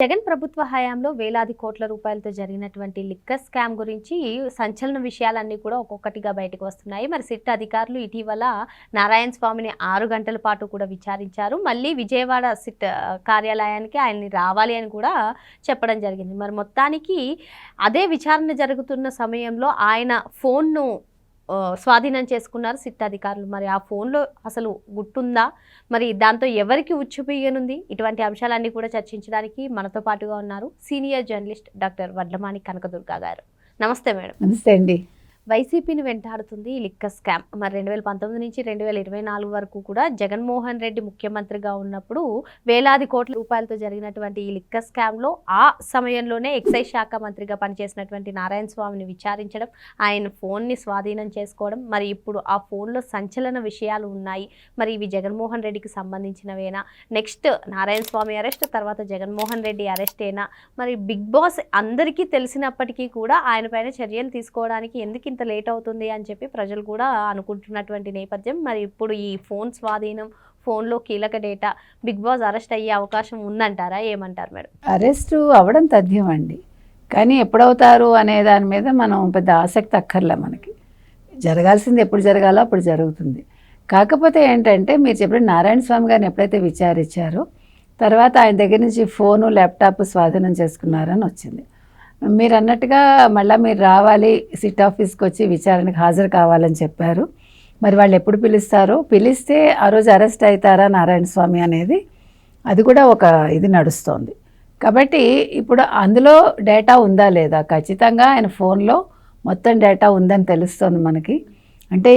జగన్ ప్రభుత్వ హయాంలో వేలాది కోట్ల రూపాయలతో జరిగినటువంటి లిక్కర్ స్కామ్ గురించి సంచలన విషయాలన్నీ కూడా ఒక్కొక్కటిగా బయటకు వస్తున్నాయి. మరి సిట్ అధికారులు ఇటీవల నారాయణ స్వామిని ఆరు గంటల పాటు కూడా విచారించారు. మళ్ళీ విజయవాడ సిట్ కార్యాలయానికి ఆయన్ని రావాలి అని కూడా చెప్పడం జరిగింది. మరి మొత్తానికి అదే విచారణ జరుగుతున్న సమయంలో ఆయన ఫోన్ను స్వాధీనం చేసుకున్నారు సిట్ అధికారులు మరి ఆ ఫోన్లో అసలు గుట్టుందా మరి దాంతో ఎవరికి ఉచ్చుపియనుంది ఇటువంటి అంశాలన్నీ కూడా చర్చించడానికి మనతో పాటుగా ఉన్నారు senior journalist doctor Vadlamani Kanakadurga గారు. నమస్తే మేడం. నమస్తే అండి. వైసీపీని వెంటాడుతుంది ఈ స్కామ్. మరి రెండు వేల పంతొమ్మిది నుంచి రెండు వేల ఇరవై నాలుగు వరకు కూడా జగన్మోహన్ రెడ్డి ముఖ్యమంత్రిగా ఉన్నప్పుడు వేలాది కోట్ల రూపాయలతో జరిగినటువంటి ఈ లిక్క స్కామ్లో ఆ సమయంలోనే ఎక్సైజ్ శాఖ మంత్రిగా పనిచేసినటువంటి నారాయణ స్వామిని విచారించడం ఆయన ఫోన్ని స్వాధీనం చేసుకోవడం మరి ఇప్పుడు ఆ ఫోన్లో సంచలన విషయాలు ఉన్నాయి. మరి ఇవి జగన్మోహన్ రెడ్డికి సంబంధించినవేనా? నెక్స్ట్ నారాయణ స్వామి అరెస్ట్ తర్వాత జగన్మోహన్ రెడ్డి అరెస్ట్ అయినా మరి బిగ్ బాస్ అందరికీ తెలిసినప్పటికీ కూడా ఆయన పైన చర్యలు తీసుకోవడానికి ఎందుకు ఇంత లేట్ అవుతుంది అని చెప్పి ప్రజలు కూడా అనుకుంటున్నటువంటి నేపథ్యం. మరి ఇప్పుడు ఈ ఫోన్ స్వాధీనం ఫోన్లో కీలక డేటా బిగ్ బాస్ అరెస్ట్ అయ్యే అవకాశం ఉందంటారా? ఏమంటారు మేడం? అరెస్ట్ అవ్వడం తథ్యం అండి కానీ ఎప్పుడవుతారు అనే దాని మీద మనం పెద్ద ఆసక్తి అక్కర్లే మనకి. జరగాల్సింది ఎప్పుడు జరగాలో అప్పుడు జరుగుతుంది. కాకపోతే ఏంటంటే మీరు చెప్పిన నారాయణ స్వామి గారిని ఎప్పుడైతే విచారించారో తర్వాత ఆయన దగ్గర నుంచి ఫోను ల్యాప్టాప్ స్వాధీనం చేసుకున్నారని వచ్చింది. మీరు అన్నట్టుగా మళ్ళీ మీరు రావాలి సిట్ ఆఫీస్కి వచ్చి విచారణకు హాజరు కావాలని చెప్పారు. మరి వాళ్ళు ఎప్పుడు పిలుస్తారో? పిలిస్తే ఆ రోజు అరెస్ట్ అవుతారా నారాయణ స్వామి అనేది అది కూడా ఒక ఇది నడుస్తోంది. కాబట్టి ఇప్పుడు అందులో డేటా ఉందా లేదా? ఖచ్చితంగా ఆయన ఫోన్లో మొత్తం డేటా ఉందని తెలుస్తోంది మనకి. అంటే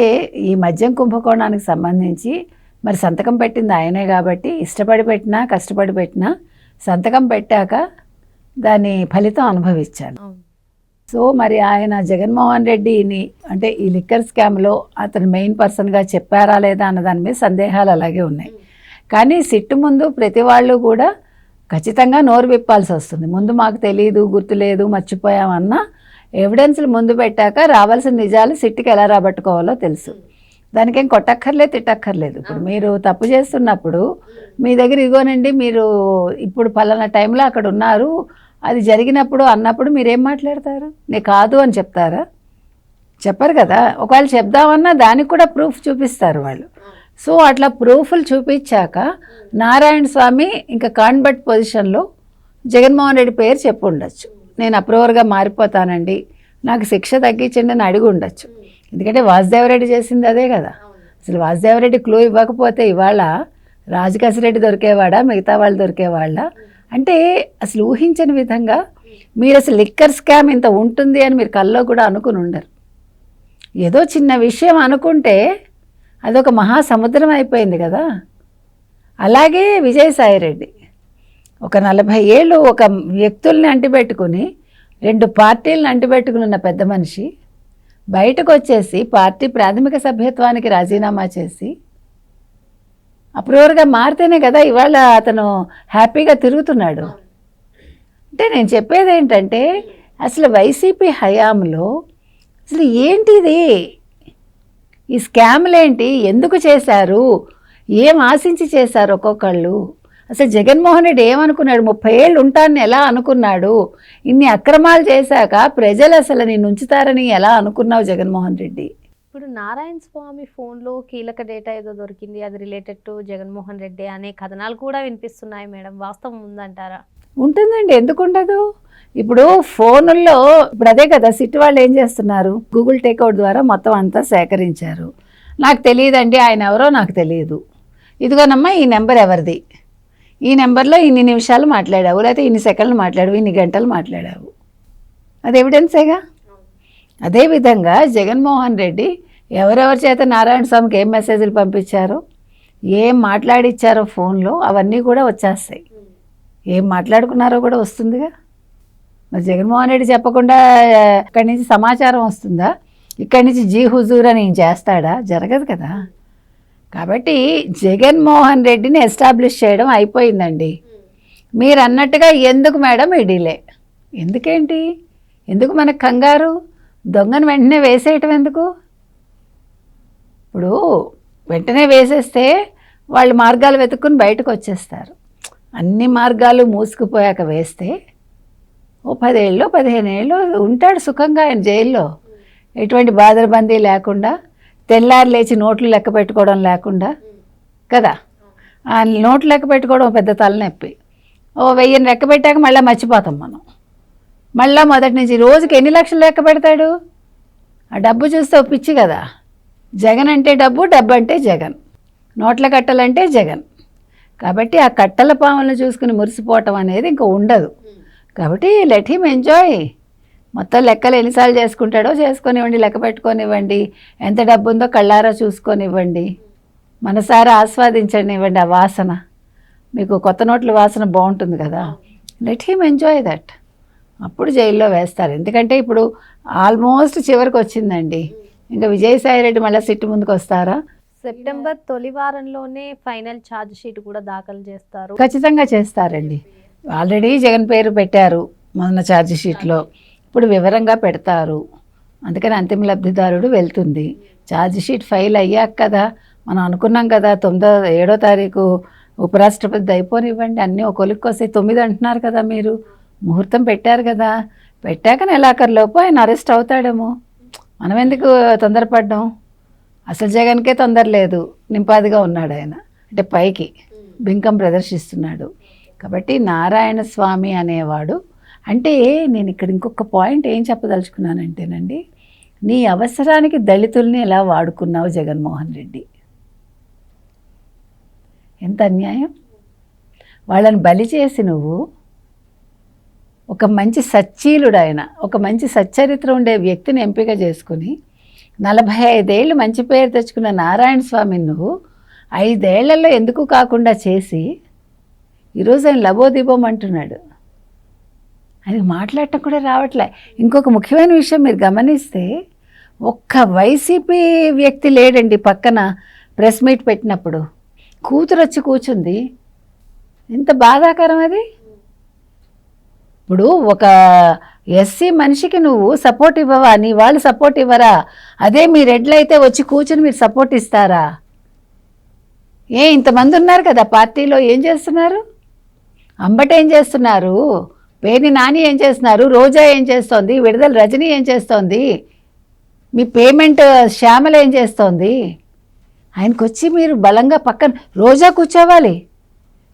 ఈ మద్యం కుంభకోణానికి సంబంధించి మరి సంతకం పెట్టింది ఆయనే కాబట్టి ఇష్టపడి పెట్టినా కష్టపడి పెట్టినా సంతకం పెట్టాక దాని ఫలితం అనుభవించాను. సో మరి ఆయన జగన్మోహన్ రెడ్డిని అంటే ఈ లిక్కర్ స్కామ్లో అతను మెయిన్ పర్సన్గా చెప్పారా లేదా అన్న దాని మీద సందేహాలు అలాగే ఉన్నాయి. కానీ సిట్టు ముందు ప్రతి వాళ్ళు కూడా ఖచ్చితంగా నోరు విప్పాల్సి వస్తుంది. ముందు మాకు తెలియదు గుర్తులేదు మర్చిపోయామన్న ఎవిడెన్స్లు ముందు పెట్టాక రావాల్సిన నిజాలు సిట్టుకి ఎలా రాబట్టుకోవాలో తెలుసు. దానికేం కొట్టక్కర్లేదు తిట్టక్కర్లేదు. ఇప్పుడు మీరు తప్పు చేస్తున్నప్పుడు మీ దగ్గర ఇగోనండి మీరు ఇప్పుడు పలానా టైంలో అక్కడ ఉన్నారు అది జరిగినప్పుడు అన్నప్పుడు మీరేం మాట్లాడతారు? నేను కాదు అని చెప్తారా? చెప్పరు కదా. ఒకవేళ చెప్దామన్నా దానికి కూడా ప్రూఫ్ చూపిస్తారు వాళ్ళు. సో అట్లా ప్రూఫ్లు చూపించాక నారాయణ స్వామి ఇంకా కాన్బట్ పొజిషన్లో జగన్మోహన్ రెడ్డి పేరు చెప్పు ఉండొచ్చు. నేను అప్రూవర్గా మారిపోతానండి. నాకు శిక్ష తగ్గించండి అని అడిగి ఉండొచ్చు. ఎందుకంటే వాసుదేవరెడ్డి చేసింది అదే కదా. అసలు వాసుదేవరెడ్డి క్లూ ఇవ్వకపోతే ఇవాళ రాజకేశరెడ్డి దొరికేవాడా? మిగతా వాళ్ళు దొరికేవాళ్ళ? అంటే అసలు ఊహించని విధంగా మీరు అసలు లిక్కర్ స్కామ్ ఇంత ఉంటుంది అని మీరు కల్లో కూడా అనుకుని ఉండరు. ఏదో చిన్న విషయం అనుకుంటే అదొక మహాసముద్రం అయిపోయింది కదా. అలాగే విజయసాయిరెడ్డి ఒక నలభై ఏళ్ళు ఒక వ్యక్తుల్ని అంటిపెట్టుకుని రెండు పార్టీలను అంటిపెట్టుకుని ఉన్న పెద్ద మనిషి బయటకు వచ్చేసి పార్టీ ప్రాథమిక సభ్యత్వానికి రాజీనామా చేసి అప్రూవర్గా మారితేనే కదా ఇవాళ అతను హ్యాపీగా తిరుగుతున్నాడు. అంటే నేను చెప్పేది ఏంటంటే అసలు వైసీపీ హయాంలో అసలు ఏంటిది? ఈ స్కామ్లు ఏంటి? ఎందుకు చేశారు? ఏం ఆశించి చేశారు ఒక్కొక్కళ్ళు? అసలు జగన్మోహన్ రెడ్డి ఏమనుకున్నాడు? ముప్పై ఏళ్ళు ఉంటానని ఎలా అనుకున్నాడు? ఇన్ని అక్రమాలు చేశాక ప్రజలు అసలు నేను ఉంచుతారని ఎలా అనుకున్నావు జగన్మోహన్ రెడ్డి? ఇప్పుడు నారాయణ స్వామి ఫోన్లో కీలక డేటా ఏదో దొరికింది అది రిలేటెడ్ టు జగన్మోహన్ రెడ్డి అనే కథనాలు కూడా వినిపిస్తున్నాయి మేడం. వాస్తవం ఉందంటారా? ఉంటుందండి. ఎందుకు ఉండదు? ఇప్పుడు ఫోనుల్లో ఇప్పుడు అదే కదా సిట్ వాళ్ళు ఏం చేస్తున్నారు? గూగుల్ టేక్అవుట్ ద్వారా మొత్తం అంతా సేకరించారు. నాకు తెలియదండి. ఆయన ఎవరో నాకు తెలియదు. ఇదిగోనమ్మా ఈ నెంబర్ ఎవరిది? ఈ నెంబర్లో ఇన్ని నిమిషాలు మాట్లాడావు లేకపోతే ఇన్ని సెకండ్లు మాట్లాడావు ఇన్ని గంటలు మాట్లాడావు. అది ఎవిడెన్సేగా అదేవిధంగా జగన్మోహన్ రెడ్డి ఎవరెవరి చేత నారాయణ స్వామికి ఏం మెసేజ్లు పంపించారో? ఏం మాట్లాడిచ్చారో ఫోన్లో అవన్నీ కూడా వచ్చేస్తాయి. ఏం మాట్లాడుకున్నారో కూడా వస్తుందిగా. మరి జగన్మోహన్ రెడ్డి చెప్పకుండా ఇక్కడి నుంచి సమాచారం వస్తుందా? ఇక్కడి నుంచి జీ హుజూర్ అని చేస్తాడా? జరగదు కదా. కాబట్టి జగన్మోహన్ రెడ్డిని ఎస్టాబ్లిష్ చేయడం అయిపోయిందండి. మీరు అన్నట్టుగా ఎందుకు మేడం ఈ డిలే? ఎందుకేంటి? ఎందుకు మనకు కంగారు? దొంగను వెంటనే వేసేయటం ఎందుకు? ఇప్పుడు వెంటనే వేసేస్తే వాళ్ళు మార్గాలు వెతుక్కుని బయటకు వచ్చేస్తారు. అన్ని మార్గాలు మూసుకుపోయాక వేస్తే ఓ పదేళ్ళు పదిహేను ఏళ్ళు ఉంటాడు సుఖంగా ఆయన జైల్లో. ఎటువంటి బాధరబందీ లేకుండా తెల్లారి లేచి నోట్లు లెక్క పెట్టుకోవడం లేకుండా కదా? ఆ నోట్లు లెక్క పెట్టుకోవడం పెద్ద తలనొప్పి. ఓ వెయ్యిని లెక్క పెట్టాక మళ్ళీ మర్చిపోతాం మనం. మళ్ళీ మొదటి నుంచి రోజుకి ఎన్ని లక్షలు లెక్క పెడతాడు? ఆ డబ్బు చూస్తే ఓ పిచ్చి కదా. జగన్ అంటే డబ్బు డబ్బు అంటే జగన్. నోట్ల కట్టలంటే జగన్. కాబట్టి ఆ కట్టల పాములను చూసుకుని మురిసిపోవటం అనేది ఇంకా ఉండదు. కాబట్టి లెట్ హిమ్ ఎంజాయ్ మొత్తం లెక్కలు ఎన్నిసార్లు చేసుకుంటాడో చేసుకొనివ్వండి లెక్క పెట్టుకొనివ్వండి. ఎంత డబ్బు ఉందో కళ్ళారా చూసుకొనివ్వండి. మనసారా ఆస్వాదించండి ఇవ్వండి ఆ వాసన. మీకు కొత్త నోట్ల వాసన బాగుంటుంది కదా. లెట్ హిమ్ ఎంజాయ్ దట్ అప్పుడు జైల్లో వేస్తారు. ఎందుకంటే ఇప్పుడు ఆల్మోస్ట్ చివరికి వచ్చిందండి. ఇంకా విజయసాయి రెడ్డి మళ్ళీ సిట్టు ముందుకు వస్తారా సెప్టెంబర్ తొలి వారంలోనే ఫైనల్ ఛార్జ్ షీట్ కూడా దాఖలు చేస్తారు. ఖచ్చితంగా చేస్తారండి. ఆల్రెడీ జగన్ పేరు పెట్టారు మొన్న ఛార్జ్ షీట్లో. ఇప్పుడు వివరంగా పెడతారు. అందుకని అంతిమ లబ్ధిదారుడు వెళ్తుంది. ఛార్జ్ షీట్ ఫైల్ అయ్యాక కదా మనం అనుకున్నాం కదా తొమ్మిదో ఏడో తారీఖు ఉపరాష్ట్రపతి అయిపోనివ్వండి అన్నీ ఒక కొలిక్కి వస్తాయి. తొమ్మిది అంటున్నారు కదా మీరు. ముహూర్తం పెట్టారు కదా. పెట్టాక నెలాఖరులోపు ఆయన అరెస్ట్ అవుతాడేమో. మనం ఎందుకు తొందరపడ్డాం? అసలు జగన్కే తొందర లేదు. నింపాదిగా ఉన్నాడు ఆయన. అంటే పైకి బింకం ప్రదర్శిస్తున్నాడు. కాబట్టి నారాయణ స్వామి అనేవాడు. అంటే నేను ఇక్కడ ఇంకొక పాయింట్ ఏం చెప్పదలుచుకున్నానంటేనండి నీ అవసరానికి దళితుల్ని ఎలా వాడుకున్నావు జగన్మోహన్ రెడ్డి? ఎంత అన్యాయం? వాళ్ళని బలి చేసి నువ్వు ఒక మంచి సచ్చీలుడు ఆయన ఒక మంచి సచ్చరిత్ర ఉండే వ్యక్తిని ఎంపిక చేసుకుని నలభై ఐదేళ్ళు మంచి పేరు తెచ్చుకున్న నారాయణ స్వామిని నువ్వు ఐదేళ్ళలో ఎందుకు కాకుండా చేసి ఈరోజు ఆయన లబోదిబోం అంటున్నాడు. ఆయన మాట్లాడటం కూడా రావట్లే. ఇంకొక ముఖ్యమైన విషయం మీరు గమనిస్తే ఒక్క వైసీపీ వ్యక్తి లేడండి పక్కన ప్రెస్ మీట్ పెట్టినప్పుడు. కూతురు వచ్చి కూర్చుంది ఎంత బాధాకరం అది? ఇప్పుడు ఒక ఎస్సీ మనిషికి నువ్వు సపోర్ట్ ఇవ్వవా? నీ వాళ్ళు సపోర్ట్ ఇవ్వరా? అదే మీ రెడ్లు అయితే వచ్చి కూర్చుని మీరు సపోర్ట్ ఇస్తారా? ఏ ఇంతమంది ఉన్నారు కదా పార్టీలో ఏం చేస్తున్నారు? అంబట ఏం చేస్తున్నారు? పేని నాని ఏం చేస్తున్నారు? రోజా ఏం చేస్తోంది? విడుదల రజని ఏం చేస్తోంది? మీ పేమెంట్ శ్యామల ఏం చేస్తోంది? ఆయనకు వచ్చి మీరు బలంగా పక్కన రోజా కూర్చోవాలి.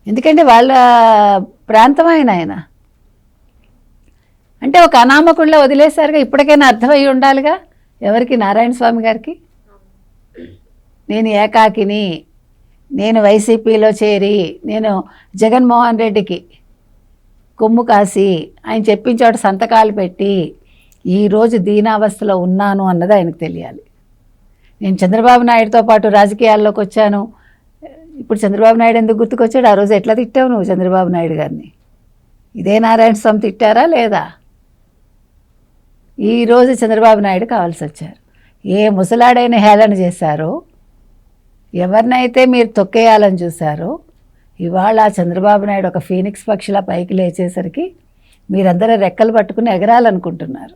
ఎందుకంటే వాళ్ళ ప్రాంతం ఆయన ఆయన. అంటే ఒక అనామకుండా వదిలేశారుగా ఇప్పటికైనా అర్థమై ఉండాలిగా? ఎవరికి? నారాయణ స్వామి గారికి? నేను ఏకాకిని నేను వైసీపీలో చేరి నేను జగన్మోహన్ రెడ్డికి కొమ్ము కాసి ఆయన చెప్పించోట సంతకాలు పెట్టి ఈరోజు దీనావస్థలో ఉన్నాను అన్నది ఆయనకు తెలియాలి. నేను చంద్రబాబు నాయుడుతో పాటు రాజకీయాల్లోకి వచ్చాను. ఇప్పుడు చంద్రబాబు నాయుడు ఎందుకు గుర్తుకొచ్చాడు? ఆ రోజు ఎట్లా తిట్టావు నువ్వు చంద్రబాబు నాయుడు గారిని? ఇదే నారాయణ స్వామి తిట్టారా లేదా? ఈరోజు చంద్రబాబు నాయుడు కావాల్సి వచ్చారు. ఏ ముసలాడైన హేళన చేశారో ఎవరినైతే మీరు తొక్కేయాలని చూశారో ఇవాళ చంద్రబాబు నాయుడు ఒక ఫీనిక్స్ పక్షిలా పైకి లేచేసరికి మీరందరూ రెక్కలు పట్టుకుని ఎగరాలనుకుంటున్నారు.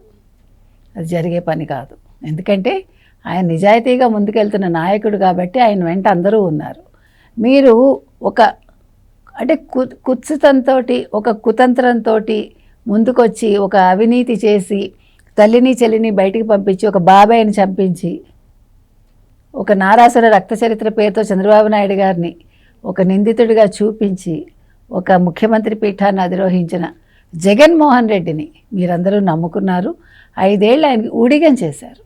అది జరిగే పని కాదు. ఎందుకంటే ఆయన నిజాయితీగా ముందుకెళ్తున్న నాయకుడు కాబట్టి ఆయన వెంట అందరూ ఉన్నారు. మీరు ఒక అంటే కు కుత్సితంతో ఒక కుతంత్రంతో ముందుకొచ్చి ఒక అవినీతి చేసి తల్లిని చెల్లిని బయటికి పంపించి ఒక బాబాయిని చంపించి ఒక నారాసుర రక్త చరిత్ర పేరుతో చంద్రబాబు నాయుడు గారిని ఒక నిందితుడిగా చూపించి ఒక ముఖ్యమంత్రి పీఠాన్ని అధిరోహించిన జగన్మోహన్ రెడ్డిని మీరందరూ నమ్ముకున్నారు. ఐదేళ్ళు ఆయనకి ఊడిగం చేశారు.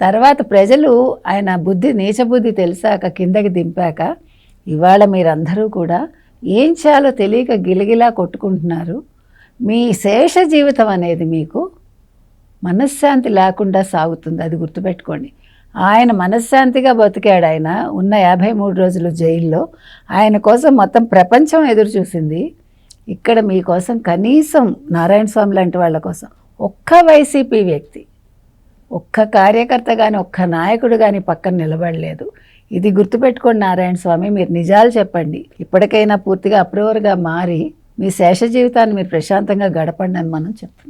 తర్వాత ప్రజలు ఆయన బుద్ధి నీచబుద్ధి తెలిసాక కిందకి దింపాక ఇవాళ మీరందరూ కూడా ఏం చేయాలో తెలియక గిలిగిలా కొట్టుకుంటున్నారు. మీ శేష జీవితం అనేది మీకు మనశ్శాంతి లేకుండా సాగుతుంది అది గుర్తుపెట్టుకోండి. ఆయన మనశ్శాంతిగా బతికాడు ఆయన ఉన్న యాభై మూడు రోజులు జైల్లో. ఆయన కోసం మొత్తం ప్రపంచం ఎదురు చూసింది. ఇక్కడ మీకోసం కనీసం నారాయణ స్వామి లాంటి వాళ్ళ కోసం ఒక్క వైసీపీ వ్యక్తి ఒక్క కార్యకర్త కానీ ఒక్క నాయకుడు కానీ పక్కన నిలబడలేదు. ఇది గుర్తుపెట్టుకోండి నారాయణ స్వామి మీరు నిజాలు చెప్పండి. ఇప్పటికైనా పూర్తిగా అప్రూవర్గా మారి మీ శేష జీవితాన్ని మీరు ప్రశాంతంగా గడపండి అని మనం చెప్తున్నాం.